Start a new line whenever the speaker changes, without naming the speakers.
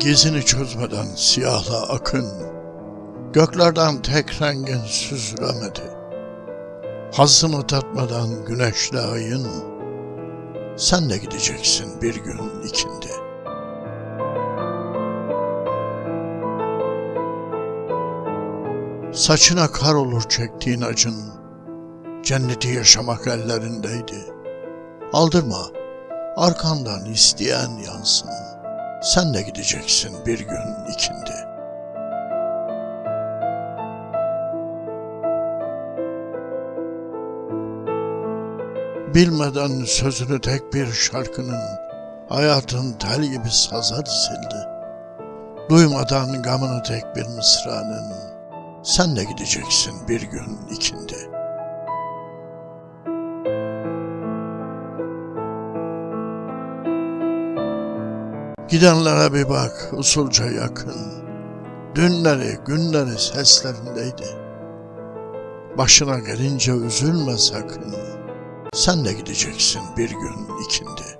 Gizini çözmeden siyahla akın, Göklerden tek rengin süzülemedi. Hazını tatmadan güneşle ayın, Sen de gideceksin bir gün ikindi. Saçına kar olur çektiğin acın, Cenneti yaşamak ellerindeydi. Aldırma, arkandan isteyen yansın. Sen de gideceksin bir gün ikindi. Bilmeden sözünü tek bir şarkının hayatın tel gibi sazar sildi. Duymadan gamını tek bir mısranın sen de gideceksin bir gün ikindi. Gidenlere bir bak usulca yakın. Dünleri günleri seslerindeydi. Başına gelince üzülme sakın. Sen de gideceksin bir gün ikindi.